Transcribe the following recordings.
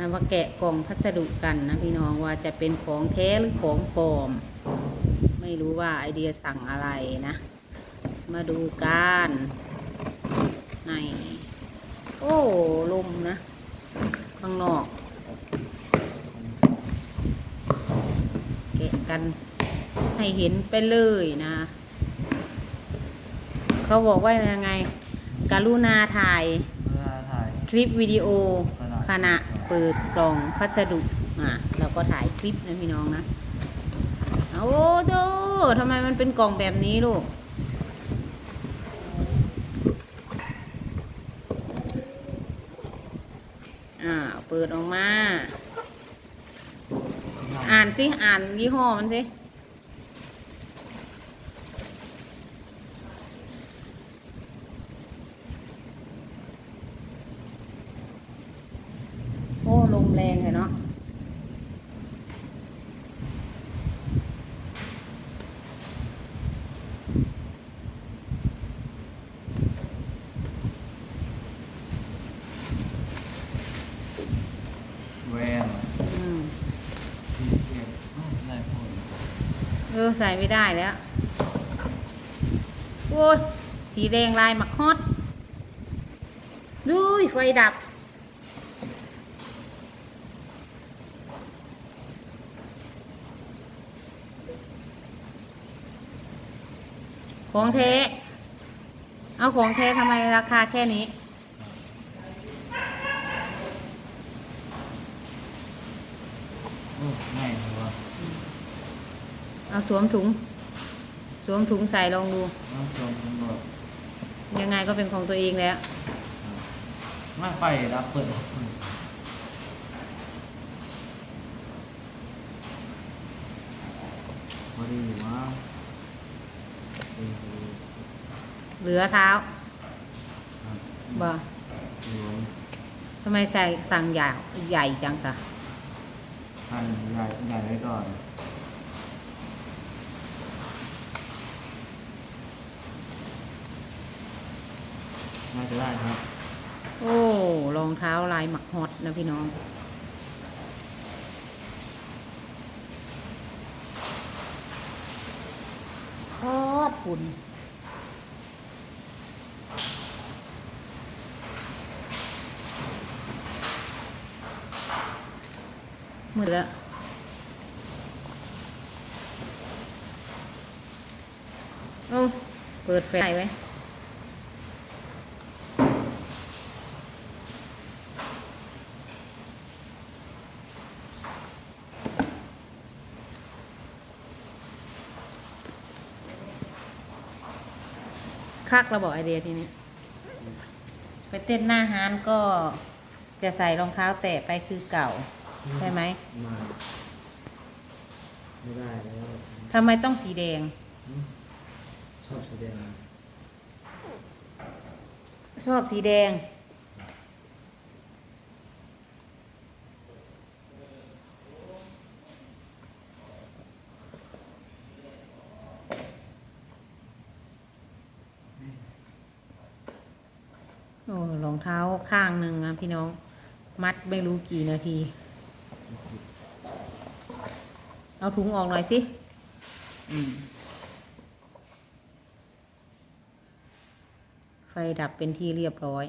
นะว่าแกะกล่องพัสดุกันนะพี่น้องว่าจะเป็นของแท้หรือของปลอม ไม่รู้ว่าไอเดียสั่งอะไรนะ มาดูกันในโอ้ลมนะ ข้างนอก แกะกันให้เห็นไปเลยนะ เขาบอกว่ายังไงกรุณาถ่ายเวลาถ่าย คลิปวิดีโอ ขณะเปิดกล่องพัสดุอะเราก็ถ่ายคลิปนะพี่น้องนะโอ้โจทำไมมันเป็นกล่องแบบนี้ลูกอ่าเปิดออกมา อ่านสิ อ่านยี่ห้อมันสิ อ้ลมแรงเลยเนาะแวนอืมทีเกียร์นายพลเออใส่ไม่ได้แล้ว โอ้ย สีแดงลายหมักฮอตดูยไฟดับ ของเทเอาของเททำไมราคาแค่นี้ โอ้ง่ายเลยว่ะเอาสวมถุง สวมถุงใส่ลองดู น้องชมตำรวจยังไงก็เป็นของตัวเองแล้ว ไม่ไฟรับเปิดพอดีอยู่มั้งดีดี เหลือเท้าครับบ่รวมทำไมใส่สั่งใหญ่ใหญ่จังสะท่านใหญ่ใหญ่ไว้ก่อนน่าจะได้ครับ โอ้รองเท้าลายหมักฮอตนะพี่น้องฮอตฝุ่น มืดแล้ว โอ้ เปิดไฟไว้คักระบอกไอเดียทีนี้ ไปเต้นหน้าฮานก็จะใส่รองเท้าแตะไปคือเก่า ใช่ไหมมาไม่ได้แล้วทำไมต้องสีแดง ชอบแสดงชอบสีแดง โอ้รองเท้าข้างหนึ่งอะพี่น้อง มัดไม่รู้กี่นาที เอาถุงออกหน่อยสิอืมไฟดับเป็นที่เรียบร้อย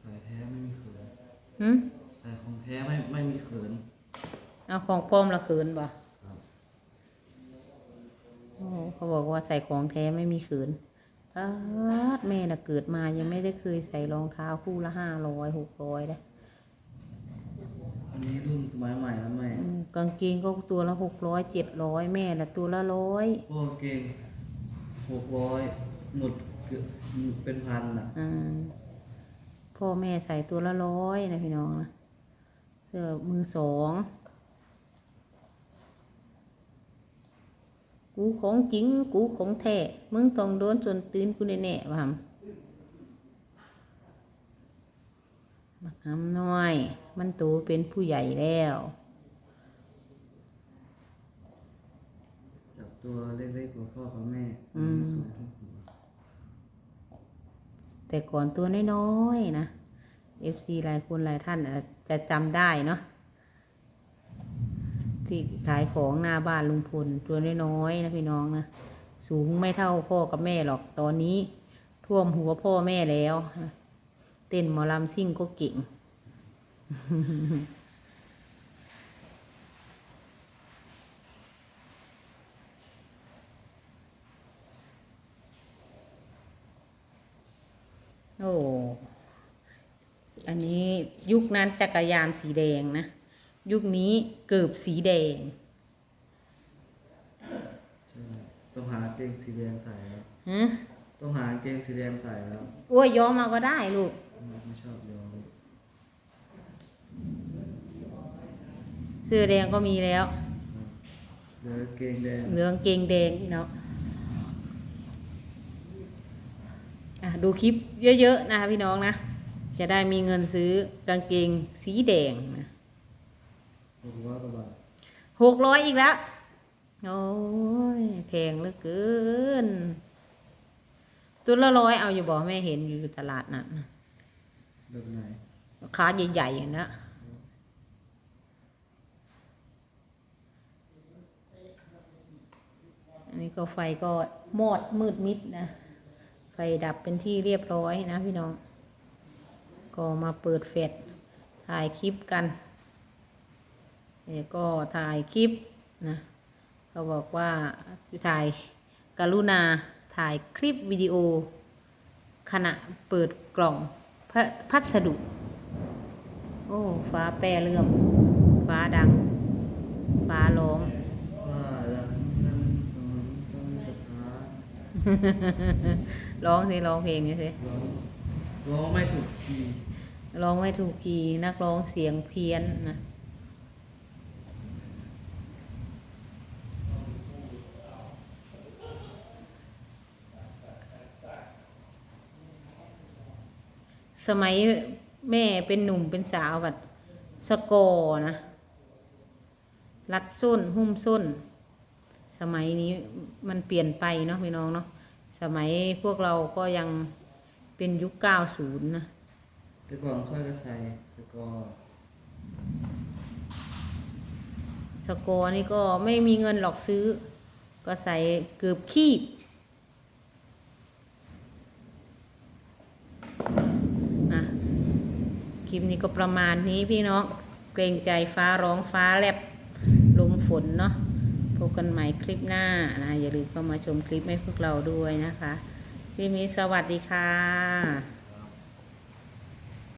ใส่แท้ไม่มีเขินหืมใส่ของแท้ไม่ไม่มีเขิน เอาของปลอมละคืนบ่ครับโอ้เขาบอกว่าใส่ของแท้ไม่มีคืน อาดแม่น่ะเกิดมายังไม่ได้เคยใส่รองเท้าคู่ละห้าร้อยหกร้อยเลยอันนี้รุ่นสมัยใหม่แล้วแม่อืมกางเกงก็ตัวละหกร้อยเจ็ดร้อยแม่น่ะตัวละร้อยพวกเก่งหกร้อยหมดเกือบเป็นพันอะ อ่าพ่อแม่ใส่ตัวละร้อยนะพี่น้องนะเสื้อมือสอง กูของจริง กูของแท้มึงต้องโดนจนตื่นกูแน่ๆว่าหำบักหำน้อย มันโตเป็นผู้ใหญ่แล้วจับตตัวเล็กๆกว่าพ่อกับแม่อืมสูงเท่าหัวแต่ก่อนตัวน้อยๆนะ FC หลายคนหลายท่านอาจจะจำได้เนาะ ที่ขายของหน้าบ้านลุงพลตัวน้อยๆนะพี่น้องนะสูงไม่เท่าพ่อกับแม่หรอกตอนนี้ ท่วมหัวพ่อแม่แล้วเต้นหมอลำซิ่งก็เก่งโอ้ อันนี้ยุคนั้นจักรยานสีแดงนะ ยุคนี้เกือบสีแดงใช่ต้องหากางเกงสีแดงใส่แล้วฮะต้องหากางเกงสีแดงใส่แล้วโอ้ยย้อมมาก็ได้ลูก ไม่ชอบย้อมเสื้อแดงก็มีแล้วเหลือกางเกงแดงเหลืองเกงแดงพี่น้องอะดูคลิปเยอะๆนะคะพี่น้องนะ จะได้มีเงินซื้อกางเกงสีแดงนะ หกร้อยกว่าบาทหกร้อยอีกแล้ว โอ้ยแพงเหลือเกิน ตัวละร้อยเอาอยู่บ่แม่เห็นอยู่ตลาดน่ะแบบไหนขาใหญ่ๆอย่างนี้นอันนี้ก็ไฟก็มอดมืดมิดนะ ไฟดับเป็นที่เรียบร้อยนะพี่น้อง ก็มาเปิดเฟซถ่ายคลิปกัน เนี่ยก็ถ่ายคลิปนะเขาบอกว่าถ่ายกรุณาถ่ายคลิปวิดีโอ ขณะเปิดกล่องพะพัสดุ โอ้ฟ้าแปรเรื่อมฟ้าดัง ฟ้าร้องว่าแล้วนั่นต้องต้องสถานร้องสิร้องเพลงนี่สิร้องร้องไม่ถูกคีย์ร้องไม่ถูกคีย์นักร้องเสียงเพี้ยนนะ สมัยแม่เป็นหนุ่มเป็นสาวแบบสกอร์นะ รัดส้น หุ้มส้น สมัยนี้มันเปลี่ยนไปเนาะพี่น้องเนาะสมัยพวกเราก็ยังเป็นยุคเก้าศูนย์นะแต่ก่อนค่อยก็ใส่แต่ก่อนสกอร์นี่ก็ไม่มีเงินหรอกซื้อ ก็ใส่เกือบขี้อะ ค ลิปนี้ก็ประมาณนี้พี่น้องเกรงใจฟ้าร้องฟ้าแลบลมฝนเนาะพบกันใหม่คลิปหน้านะอย่าลืมเข้ามาชมคลิปให้พวกเราด้วยนะคะคลิปนี้สวัสดีค่ะ